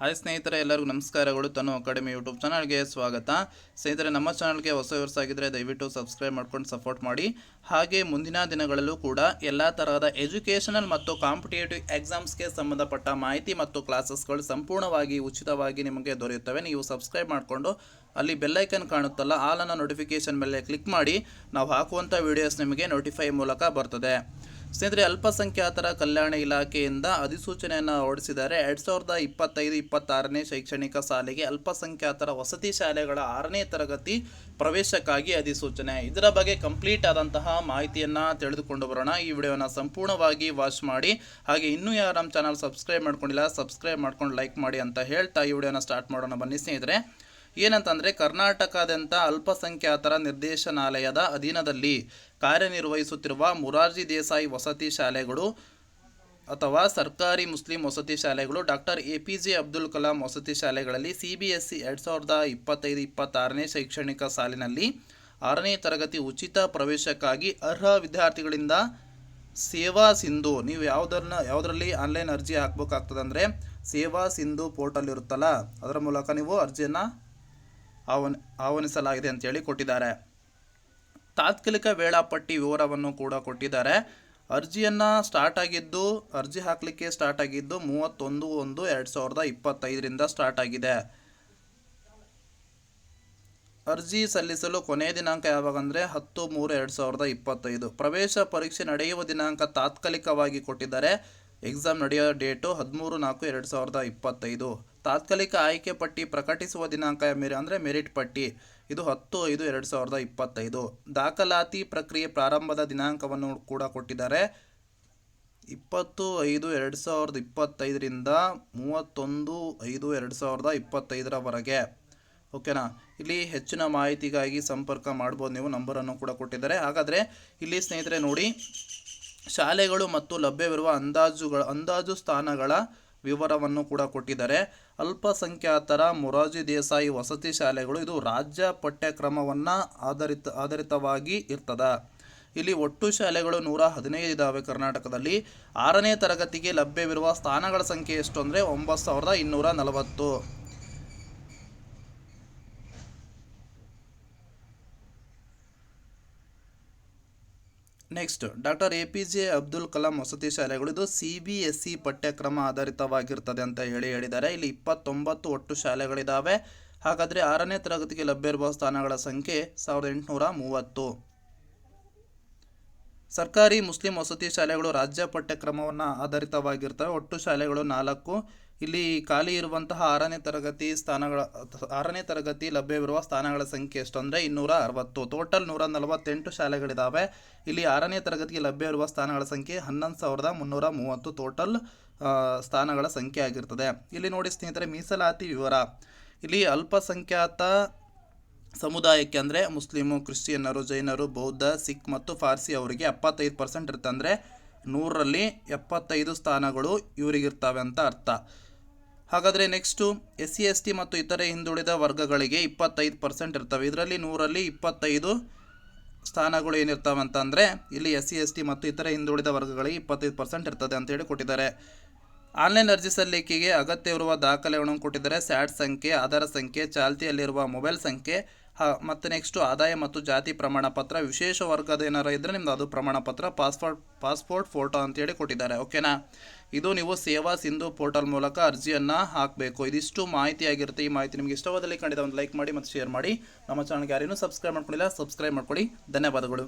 Hi ಸ್ನೇಹಿತರೆ, ಎಲ್ಲರಿಗೂ ನಮಸ್ಕಾರಗಳು. ತನು ಅಕಾಡೆಮಿ ಯೂಟ್ಯೂಬ್ ಚಾನಲ್ಗೆ ಸ್ವಾಗತ. ಸ್ನೇಹಿತರೆ, ನಮ್ಮ ಚಾನಲ್ಗೆ ಹೊಸ ವ್ಯವಸ್ಥೆ ಆಗಿದ್ದರೆ ದಯವಿಟ್ಟು ಸಬ್ಸ್ಕ್ರೈಬ್ ಮಾಡ್ಕೊಂಡು ಸಪೋರ್ಟ್ ಮಾಡಿ. ಹಾಗೆ ಮುಂದಿನ ದಿನಗಳಲ್ಲೂ ಕೂಡ ಎಲ್ಲ ತರಹದ ಎಜುಕೇಷನಲ್ ಮತ್ತು ಕಾಂಪಿಟೇಟಿವ್ ಎಕ್ಸಾಮ್ಸ್ಗೆ ಸಂಬಂಧಪಟ್ಟ ಮಾಹಿತಿ ಮತ್ತು ಕ್ಲಾಸಸ್ಗಳು ಸಂಪೂರ್ಣವಾಗಿ ಉಚಿತವಾಗಿ ನಿಮಗೆ ದೊರೆಯುತ್ತವೆ. ನೀವು ಸಬ್ಸ್ಕ್ರೈಬ್ ಮಾಡಿಕೊಂಡು ಅಲ್ಲಿ ಬೆಲ್ಲೈಕನ್ ಕಾಣುತ್ತಲ್ಲ ಆಲನ್ನು ನೋಟಿಫಿಕೇಷನ್ ಮೇಲೆ ಕ್ಲಿಕ್ ಮಾಡಿ. ನಾವು ಹಾಕುವಂಥ ವೀಡಿಯೋಸ್ ನಿಮಗೆ ನೋಟಿಫೈ ಮೂಲಕ ಬರ್ತದೆ. ಸ್ನೇಹಿತರೆ, ಅಲ್ಪಸಂಖ್ಯಾತರ ಕಲ್ಯಾಣ ಇಲಾಖೆಯಿಂದ ಅಧಿಸೂಚನೆಯನ್ನು ಹೊರಡಿಸಿದ್ದಾರೆ. ಎರಡು ಸಾವಿರದ ಇಪ್ಪತ್ತೈದು, ಇಪ್ಪತ್ತಾರನೇ ಶೈಕ್ಷಣಿಕ ಸಾಲಿಗೆ ಅಲ್ಪಸಂಖ್ಯಾತರ ವಸತಿ ಶಾಲೆಗಳ ಆರನೇ ತರಗತಿ ಪ್ರವೇಶಕ್ಕಾಗಿ ಅಧಿಸೂಚನೆ. ಇದರ ಬಗ್ಗೆ ಕಂಪ್ಲೀಟ್ ಆದಂತಹ ಮಾಹಿತಿಯನ್ನು ತಿಳಿದುಕೊಂಡು ಬರೋಣ. ಈ ವಿಡಿಯೋನ ಸಂಪೂರ್ಣವಾಗಿ ವಾಚ್ ಮಾಡಿ. ಹಾಗೆ ಇನ್ನೂ ಯಾರು ನಮ್ಮ ಚಾನಲ್ ಸಬ್ಸ್ಕ್ರೈಬ್ ಮಾಡ್ಕೊಂಡಿಲ್ಲ, ಸಬ್ಸ್ಕ್ರೈಬ್ ಮಾಡ್ಕೊಂಡು ಲೈಕ್ ಮಾಡಿ ಅಂತ ಹೇಳ್ತಾ ಈ ವಿಡಿಯೋನ ಸ್ಟಾರ್ಟ್ ಮಾಡೋಣ ಬನ್ನಿ ಸ್ನೇಹಿತರೆ. ಏನಂತಂದರೆ ಕರ್ನಾಟಕದಂಥ ಅಲ್ಪಸಂಖ್ಯಾತರ ನಿರ್ದೇಶನಾಲಯದ ಅಧೀನದಲ್ಲಿ ಕಾರ್ಯನಿರ್ವಹಿಸುತ್ತಿರುವ ಮುರಾರ್ಜಿ ದೇಸಾಯಿ ವಸತಿ ಶಾಲೆಗಳು ಅಥವಾ ಸರ್ಕಾರಿ ಮುಸ್ಲಿಂ ವಸತಿ ಶಾಲೆಗಳು, doctor A P J Abdul Kalam ವಸತಿ ಶಾಲೆಗಳಲ್ಲಿ ಸಿ ಬಿ ಎಸ್ ಸಿ ಎರಡು ಸಾವಿರದ ಇಪ್ಪತ್ತೈದು, ಇಪ್ಪತ್ತಾರನೇ ಶೈಕ್ಷಣಿಕ ಸಾಲಿನಲ್ಲಿ ಆರನೇ ತರಗತಿ ಉಚಿತ ಪ್ರವೇಶಕ್ಕಾಗಿ ಅರ್ಹ ವಿದ್ಯಾರ್ಥಿಗಳಿಂದ ಸೇವಾ ಸಿಂಧು, ನೀವು ಯಾವುದನ್ನ, ಯಾವುದರಲ್ಲಿ ಆನ್ಲೈನ್ ಅರ್ಜಿ ಹಾಕ್ಬೇಕಾಗ್ತದೆ ಅಂದರೆ ಸೇವಾ ಸಿಂಧು ಪೋರ್ಟಲ್ ಇರುತ್ತಲ್ಲ, ಅದರ ಮೂಲಕ ನೀವು ಅರ್ಜಿಯನ್ನು ಆಹ್ವಾನ ಆಹ್ವಾನಿಸಲಾಗಿದೆ ಅಂತೇಳಿ ಕೊಟ್ಟಿದ್ದಾರೆ. ತಾತ್ಕಾಲಿಕ ವೇಳಾಪಟ್ಟಿ ವಿವರವನ್ನು ಕೂಡ ಕೊಟ್ಟಿದ್ದಾರೆ. ಅರ್ಜಿಯನ್ನು ಸ್ಟಾರ್ಟ್ ಆಗಿದ್ದು, ಅರ್ಜಿ ಹಾಕಲಿಕ್ಕೆ ಸ್ಟಾರ್ಟ್ ಆಗಿದ್ದು ಮೂವತ್ತೊಂದು ಒಂದು ಎರಡು ಸಾವಿರದ ಇಪ್ಪತ್ತೈದರಿಂದ ಸ್ಟಾರ್ಟ್ ಆಗಿದೆ. ಅರ್ಜಿ ಸಲ್ಲಿಸಲು ಕೊನೆಯ ದಿನಾಂಕ ಯಾವಾಗ ಅಂದರೆ ಹತ್ತು ಮೂರು ಎರಡು ಸಾವಿರದ ಇಪ್ಪತ್ತೈದು. ಪ್ರವೇಶ ಪರೀಕ್ಷೆ ನಡೆಯುವ ದಿನಾಂಕ ತಾತ್ಕಾಲಿಕವಾಗಿ ಕೊಟ್ಟಿದ್ದಾರೆ. ಎಕ್ಸಾಮ್ ನಡೆಯೋ ಡೇಟು ಹದಿಮೂರು ನಾಲ್ಕು ಎರಡು ಸಾವಿರದ ಇಪ್ಪತ್ತೈದು. ತಾತ್ಕಾಲಿಕ ಆಯ್ಕೆ ಪಟ್ಟಿ ಪ್ರಕಟಿಸುವ ದಿನಾಂಕ ಮೇರೆ ಅಂದರೆ ಮೆರಿಟ್ ಪಟ್ಟಿ. ಇದು ಹತ್ತು ಐದು ಎರಡು ಸಾವಿರದ ಇಪ್ಪತ್ತೈದು. ದಾಖಲಾತಿ ಪ್ರಕ್ರಿಯೆ ಪ್ರಾರಂಭದ ದಿನಾಂಕವನ್ನು ಕೂಡ ಕೊಟ್ಟಿದ್ದಾರೆ. ಇಪ್ಪತ್ತು, ಐದು, ಎರಡು ಸಾವಿರದ ಇಪ್ಪತ್ತೈದರಿಂದ ಮೂವತ್ತೊಂದು, ಐದು, ಎರಡು ಸಾವಿರದ ಇಪ್ಪತ್ತೈದರವರೆಗೆ. ಓಕೆನಾ? ಇಲ್ಲಿ ಹೆಚ್ಚಿನ ಮಾಹಿತಿಗಾಗಿ ಸಂಪರ್ಕ ಮಾಡ್ಬೋದು ನೀವು, ನಂಬರನ್ನು ಕೂಡ ಕೊಟ್ಟಿದ್ದಾರೆ. ಹಾಗಾದರೆ ಇಲ್ಲಿ ಸ್ನೇಹಿತರೆ ನೋಡಿ, ಶಾಲೆಗಳು ಮತ್ತು ಲಭ್ಯವಿರುವ ಅಂದಾಜುಗಳ, ಅಂದಾಜು ಸ್ಥಾನಗಳ ವಿವರವನ್ನು ಕೂಡ ಕೊಟ್ಟಿದ್ದಾರೆ. ಅಲ್ಪಸಂಖ್ಯಾತರ ಮೊರಾರ್ಜಿ ದೇಸಾಯಿ ವಸತಿ ಶಾಲೆಗಳು ಇದು ರಾಜ್ಯ ಪಠ್ಯಕ್ರಮವನ್ನು ಆಧಾರಿತ, ಆಧಾರಿತವಾಗಿ ಇರ್ತದೆ. ಇಲ್ಲಿ ಒಟ್ಟು ಶಾಲೆಗಳು ನೂರ ಹದಿನೈದು ಇದ್ದಾವೆ ಕರ್ನಾಟಕದಲ್ಲಿ. ಆರನೇ ತರಗತಿಗೆ ಲಭ್ಯವಿರುವ ಸ್ಥಾನಗಳ ಸಂಖ್ಯೆ ಎಷ್ಟು ಅಂದರೆ ಒಂಬತ್ತು ಸಾವಿರದ ಇನ್ನೂರ ನಲವತ್ತು. Next doctor A P J Abdul Kalam ವಸತಿ ಶಾಲೆಗಳು ಇದು ಸಿ ಬಿ ಎಸ್ ಇ ಪಠ್ಯಕ್ರಮ ಆಧಾರಿತವಾಗಿರ್ತದೆ ಅಂತ ಹೇಳಿ ಹೇಳಿದ್ದಾರೆ. ಇಲ್ಲಿ ಇಪ್ಪತ್ತೊಂಬತ್ತು ಒಟ್ಟು ಶಾಲೆಗಳಿದ್ದಾವೆ ಹಾಗಾದರೆ ಆರನೇ ತರಗತಿಗೆ ಲಭ್ಯ ಸ್ಥಾನಗಳ ಸಂಖ್ಯೆ ಸಾವಿರದ ಎಂಟುನೂರ ಮೂವತ್ತು. ಸರ್ಕಾರಿ ಮುಸ್ಲಿಂ ವಸತಿ ಶಾಲೆಗಳು ರಾಜ್ಯ ಪಠ್ಯಕ್ರಮವನ್ನು ಆಧಾರಿತವಾಗಿರ್ತವೆ. ಒಟ್ಟು ಶಾಲೆಗಳು ನಾಲ್ಕು. ಇಲ್ಲಿ ಖಾಲಿ ಇರುವಂತಹ ಆರನೇ ತರಗತಿ ಸ್ಥಾನಗಳ, ಆರನೇ ತರಗತಿ ಲಭ್ಯವಿರುವ ಸ್ಥಾನಗಳ ಸಂಖ್ಯೆ ಎಷ್ಟು ಅಂದರೆ ಇನ್ನೂರ ಅರವತ್ತು. ಟೋಟಲ್ ನೂರ ನಲವತ್ತೆಂಟು ಶಾಲೆಗಳಿದ್ದಾವೆ ಇಲ್ಲಿ ಆರನೇ ತರಗತಿಗೆ ಲಭ್ಯವಿರುವ ಸ್ಥಾನಗಳ ಸಂಖ್ಯೆ ಹನ್ನೊಂದು ಸಾವಿರದ ಮುನ್ನೂರ ಮೂವತ್ತು. ಟೋಟಲ್ ಸ್ಥಾನಗಳ ಸಂಖ್ಯೆ ಆಗಿರ್ತದೆ. ಇಲ್ಲಿ ನೋಡಿ ಸ್ನೇಹಿತರೆ, ಮೀಸಲಾತಿ ವಿವರ. ಇಲ್ಲಿ ಅಲ್ಪಸಂಖ್ಯಾತ ಸಮುದಾಯಕ್ಕೆ ಅಂದರೆ ಮುಸ್ಲಿಮು, ಕ್ರಿಶ್ಚಿಯನ್ನರು, ಜೈನರು, ಬೌದ್ಧ, ಸಿಖ್ ಮತ್ತು ಫಾರ್ಸಿ ಅವರಿಗೆ ಎಪ್ಪತ್ತೈದು ಪರ್ಸೆಂಟ್ ಇರುತ್ತೆ. ಅಂದರೆ ನೂರರಲ್ಲಿ ಎಪ್ಪತ್ತೈದು ಸ್ಥಾನಗಳು ಇವರಿಗಿರ್ತವೆ ಅಂತ ಅರ್ಥ. ಹಾಗಾದರೆ next S C S T ಮತ್ತು ಇತರೆ ಹಿಂದುಳಿದ ವರ್ಗಗಳಿಗೆ ಇಪ್ಪತ್ತೈದು ಪರ್ಸೆಂಟ್ ಇರ್ತವೆ. ಇದರಲ್ಲಿ ನೂರಲ್ಲಿ ಇಪ್ಪತ್ತೈದು ಸ್ಥಾನಗಳು ಏನಿರ್ತಾವೆ ಅಂತಂದರೆ ಇಲ್ಲಿ ಎಸ್ ಸಿ ಎಸ್ ಟಿ ಮತ್ತು ಇತರೆ ಹಿಂದುಳಿದ ವರ್ಗಗಳಿಗೆ ಇಪ್ಪತ್ತೈದು ಪರ್ಸೆಂಟ್ ಇರ್ತದೆ ಅಂತೇಳಿ ಕೊಟ್ಟಿದ್ದಾರೆ. ಆನ್ಲೈನ್ ಅರ್ಜಿ ಸಲ್ಲಿಕೆಗೆ ಅಗತ್ಯವಿರುವ ದಾಖಲೆಗಳನ್ನು ಕೊಟ್ಟಿದ್ದಾರೆ. ಸ್ಯಾಟ್ ಸಂಖ್ಯೆ, ಆಧಾರ ಸಂಖ್ಯೆ, ಚಾಲ್ತಿಯಲ್ಲಿರುವ ಮೊಬೈಲ್ ಸಂಖ್ಯೆ ಮತ್ತು ನೆಕ್ಸ್ಟು ಆದಾಯ ಮತ್ತು ಜಾತಿ ಪ್ರಮಾಣ ಪತ್ರ, ವಿಶೇಷ ವರ್ಗದ ಏನಾರ ಇದ್ದರೆ ನಿಮ್ದು ಅದು ಪ್ರಮಾಣ ಪತ್ರ ಪಾಸ್ಪೋರ್ಟ್ ಪಾಸ್ಪೋರ್ಟ್ ಫೋಟೋ ಅಂತೇಳಿ ಕೊಟ್ಟಿದ್ದಾರೆ ಓಕೆನಾ ಇದು ನೀವು ಸೇವಾ ಸಿಂಧು ಪೋರ್ಟಲ್ ಮೂಲಕ ಅರ್ಜಿಯನ್ನು ಹಾಕಬೇಕು. ಇದಿಷ್ಟು ಮಾಹಿತಿ ಆಗಿರುತ್ತೆ ಈ ಮಾಹಿತಿ ನಿಮಗೆ ಇಷ್ಟವಾದಲ್ಲಿ ಖಂಡಿತ ಒಂದು ಲೈಕ್ ಮಾಡಿ ಮತ್ತು ಶೇರ್ ಮಾಡಿ. ನಮ್ಮ ಚಾನಲ್ಗೆ ಯಾರೇನೂ ಸಬ್ಸ್ಕ್ರೈಬ್ ಮಾಡ್ಕೊಂಡಿಲ್ಲ ಸಬ್ಸ್ಕ್ರೈಬ್ ಮಾಡ್ಕೊಳ್ಳಿ ಧನ್ಯವಾದಗಳು.